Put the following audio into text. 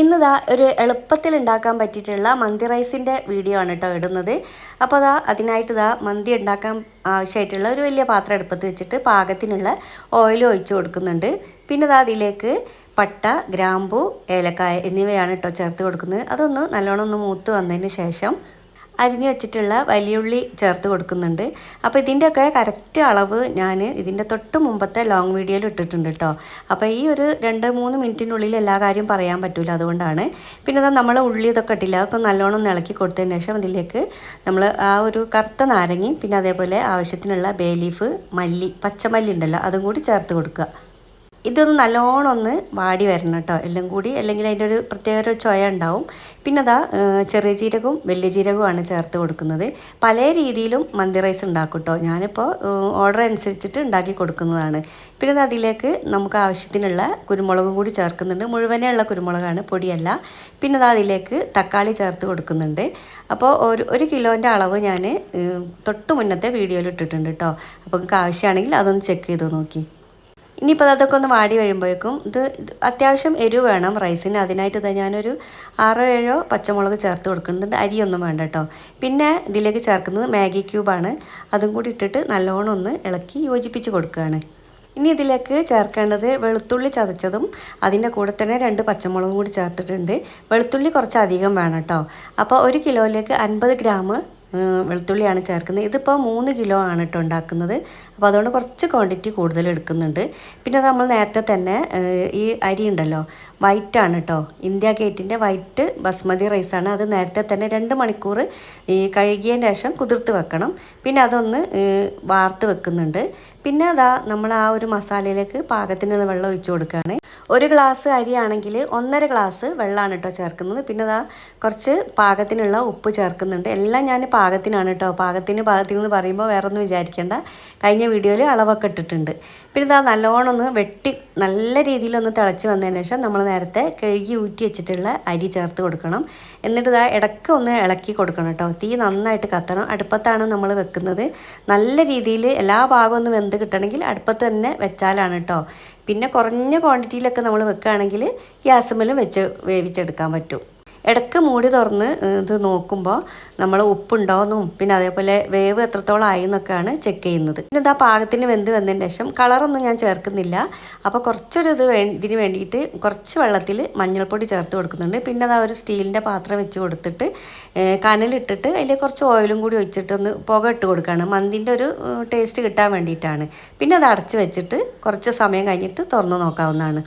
ഇന്നിതാ ഒരു എളുപ്പത്തിൽ ഉണ്ടാക്കാൻ പറ്റിയിട്ടുള്ള മന്തി റൈസിന്റെ വീഡിയോ ആണ് കേട്ടോ ഇടുന്നത്. അപ്പോൾ അതാ അതിനായിട്ട് ഇതാ മന്തി ഉണ്ടാക്കാൻ ആവശ്യമായിട്ടുള്ള ഒരു വലിയ പാത്രം എടുപ്പത്ത് വെച്ചിട്ട് പാകത്തിനുള്ള ഓയിൽ ഒഴിച്ച് കൊടുക്കുന്നുണ്ട്. പിന്നെ ഇതാ അതിലേക്ക് പട്ട ഗ്രാമ്പു ഏലക്കായ എന്നിവയാണ് കേട്ടോ ചേർത്ത് കൊടുക്കുന്നത്. അതൊന്ന് നല്ലോണം ഒന്ന് മൂത്ത് വന്നതിന് ശേഷം അരിഞ്ഞു വെച്ചിട്ടുള്ള വലിയുള്ളി ചേർത്ത് കൊടുക്കുന്നുണ്ട്. അപ്പോൾ ഇതിന്റെയൊക്കെ കറക്റ്റ് അളവ് ഞാൻ ഇതിന്റെ തൊട്ട് മുമ്പത്തെ ലോങ് വീഡിയോയിൽ ഇട്ടിട്ടുണ്ട് കേട്ടോ അപ്പോൾ ഈ ഒരു രണ്ട് മൂന്ന് മിനിറ്റിനുള്ളിൽ എല്ലാ കാര്യവും പറയാൻ പറ്റില്ല അതുകൊണ്ടാണ്. പിന്നെ അത് നമ്മൾ ഉള്ളി ഇതൊക്കെ ഇട്ടില്ല അതൊക്കെ നല്ലോണം ഇളക്കി കൊടുത്തതിന് ശേഷം അതിലേക്ക് നമ്മൾ ആ ഒരു കറുത്ത നാരങ്ങയും പിന്നെ അതേപോലെ ആവശ്യത്തിനുള്ള ബേ ലീഫ് മല്ലി പച്ചമല്ലി ഉണ്ടല്ലോ അതും കൂടി ചേർത്ത് കൊടുക്കുക. ഇതൊന്ന് നല്ലോണം ഒന്ന് വാടി വരണം കേട്ടോ. എല്ലാം കൂടി. അല്ലെങ്കിൽ അതിന്റെ ഒരു പ്രത്യേക ഒരു ചൊയ ഉണ്ടാവും. പിന്നെ അതാ ചെറിയ ജീരകവും വലിയ ജീരകവുമാണ് ചേർത്ത് കൊടുക്കുന്നത്. പല രീതിയിലും മന്തി റൈസ് ഉണ്ടാക്കും കേട്ടോ. ഞാനിപ്പോൾ ഓർഡർ അനുസരിച്ചിട്ട് ഉണ്ടാക്കി കൊടുക്കുന്നതാണ്. പിന്നെ അതിലേക്ക് നമുക്ക് ആവശ്യത്തിനുള്ള കുരുമുളകും കൂടി ചേർക്കുന്നുണ്ട്. മുഴുവനേ ഉള്ള കുരുമുളകാണ് പൊടിയല്ല. പിന്നെ അത് അതിലേക്ക് തക്കാളി ചേർത്ത് കൊടുക്കുന്നുണ്ട്. അപ്പോൾ ഒരു ഒരു കിലോന്റെ അളവ് ഞാൻ തൊട്ട് മുന്നത്തെ വീഡിയോയിൽ ഇട്ടിട്ടുണ്ട് കേട്ടോ. അപ്പോൾ നിങ്ങൾക്ക് ആവശ്യമാണെങ്കിൽ അതൊന്ന് ചെക്ക് ചെയ്ത് നോക്കി. ഇനിയിപ്പോൾ അതൊക്കെ ഒന്ന് വാടി വരുമ്പോഴേക്കും ഇത് അത്യാവശ്യം എരിവ് വേണം റൈസിന്. അതിനായിട്ട് ഇത് ഞാനൊരു ആറോ ഏഴോ പച്ചമുളക് ചേർത്ത് കൊടുക്കുന്നുണ്ട്. അരിയൊന്നും വേണ്ട കേട്ടോ. പിന്നെ ഇതിലേക്ക് ചേർക്കുന്നത് മാഗി ക്യൂബാണ്. അതും കൂടി ഇട്ടിട്ട് നല്ലോണം ഒന്ന് ഇളക്കി യോജിപ്പിച്ച് കൊടുക്കുകയാണ്. ഇനി ഇതിലേക്ക് ചേർക്കേണ്ടത് വെളുത്തുള്ളി ചതച്ചതും അതിന്റെ കൂടെ തന്നെ രണ്ട് പച്ചമുളകും കൂടി ചേർത്തിട്ടുണ്ട്. വെളുത്തുള്ളി കുറച്ച് അധികം വേണം കേട്ടോ. അപ്പോൾ ഒരു കിലോയിലേക്ക് അൻപത് ഗ്രാം വെളുത്തുള്ളിയാണ് ചേർക്കുന്നത്. ഇതിപ്പോൾ മൂന്ന് കിലോ ആണ് കേട്ടോ ഉണ്ടാക്കുന്നത്. അപ്പോൾ അതുകൊണ്ട് കുറച്ച് ക്വാണ്ടിറ്റി കൂടുതൽ എടുക്കുന്നുണ്ട്. പിന്നെ നമ്മൾ നേരത്തെ തന്നെ ഈ അരി ഉണ്ടല്ലോ വൈറ്റ് ആണ് കേട്ടോ ഇന്ത്യ ഗേറ്റിന്റെ വൈറ്റ് ബസ്മതി റൈസാണ് അത് നേരത്തെ തന്നെ രണ്ട് മണിക്കൂർ ഈ കഴുകിയതിന് ശേഷം കുതിർത്ത് വെക്കണം. പിന്നെ അതൊന്ന് വാർത്ത് വെക്കുന്നുണ്ട്. പിന്നെ അതാ നമ്മൾ ആ ഒരു മസാലയിലേക്ക് പാകത്തിനുള്ള വെള്ളം ഒഴിച്ചു കൊടുക്കുകയാണ്. ഒരു ഗ്ലാസ് അരിയാണെങ്കിൽ ഒന്നര ഗ്ലാസ് വെള്ളമാണ് കേട്ടോ ചേർക്കുന്നത്. പിന്നെ അതാ കുറച്ച് പാകത്തിനുള്ള ഉപ്പ് ചേർക്കുന്നുണ്ട്. എല്ലാം ഞാൻ പാകത്തിനാണ് കേട്ടോ. പാകത്തിന് പാകത്തിന് എന്ന് പറയുമ്പോൾ വേറെ ഒന്നും വിചാരിക്കേണ്ട. കഴിഞ്ഞ വീഡിയോയിൽ അളവൊക്കെ ഇട്ടിട്ടുണ്ട്. പിന്നെ ഇതാ നല്ലോണം ഒന്ന് വെട്ടി നല്ല രീതിയിലൊന്ന് തിളച്ച് വന്നതിന് ശേഷം നമ്മൾ നേരത്തെ കഴുകി ഊറ്റി വെച്ചിട്ടുള്ള അരി ചേർത്ത് കൊടുക്കണം. എന്നിട്ട് ഇതാ ഇടയ്ക്ക് ഒന്ന് ഇളക്കി കൊടുക്കണം കേട്ടോ. തീ നന്നായിട്ട് കത്തണം. അടുപ്പത്താണ് നമ്മൾ വെക്കുന്നത്. നല്ല രീതിയിൽ എല്ലാ ഭാഗവും ഒന്ന് വെന്ത് കിട്ടണമെങ്കിൽ അടുപ്പത്ത് തന്നെ വെച്ചാലാണ് കേട്ടോ പിന്നെ കുറഞ്ഞ ക്വാണ്ടിറ്റിയിലൊക്കെ നമ്മൾ വെക്കുകയാണെങ്കിൽ ഗ്യാസുമ്മലും വെച്ച് വേവിച്ചെടുക്കാൻ പറ്റും. ഇടയ്ക്ക് മൂടി തുറന്ന് ഇത് നോക്കുമ്പോൾ നമ്മൾ ഉപ്പുണ്ടോയെന്നും പിന്നെ അതേപോലെ വേവ് എത്രത്തോളം ആയി എന്നൊക്കെയാണ് ചെക്ക് ചെയ്യുന്നത്. പിന്നെ ഇതാ പാകത്തിന് വെന്ത് വന്നതിന് ശേഷം കളറൊന്നും ഞാൻ ചേർക്കുന്നില്ല. അപ്പോൾ കുറച്ചൊരു ഇത് ഇതിന് വേണ്ടിയിട്ട് കുറച്ച് വെള്ളത്തിൽ മഞ്ഞൾപ്പൊടി ചേർത്ത് കൊടുക്കുന്നുണ്ട്. പിന്നെ അതാ ഒരു സ്റ്റീലിന്റെ പാത്രം വെച്ച് കൊടുത്തിട്ട് കനലിട്ടിട്ട് അതിൽ കുറച്ച് ഓയിലും കൂടി ഒഴിച്ചിട്ട് ഒന്ന് പുക ഇട്ട് കൊടുക്കുകയാണ്. മന്തിന്റെ ഒരു ടേസ്റ്റ് കിട്ടാൻ വേണ്ടിയിട്ടാണ്. പിന്നെ അത് അടച്ച് വെച്ചിട്ട് കുറച്ച് സമയം കഴിഞ്ഞിട്ട് തുറന്ന് നോക്കാവുന്നതാണ്.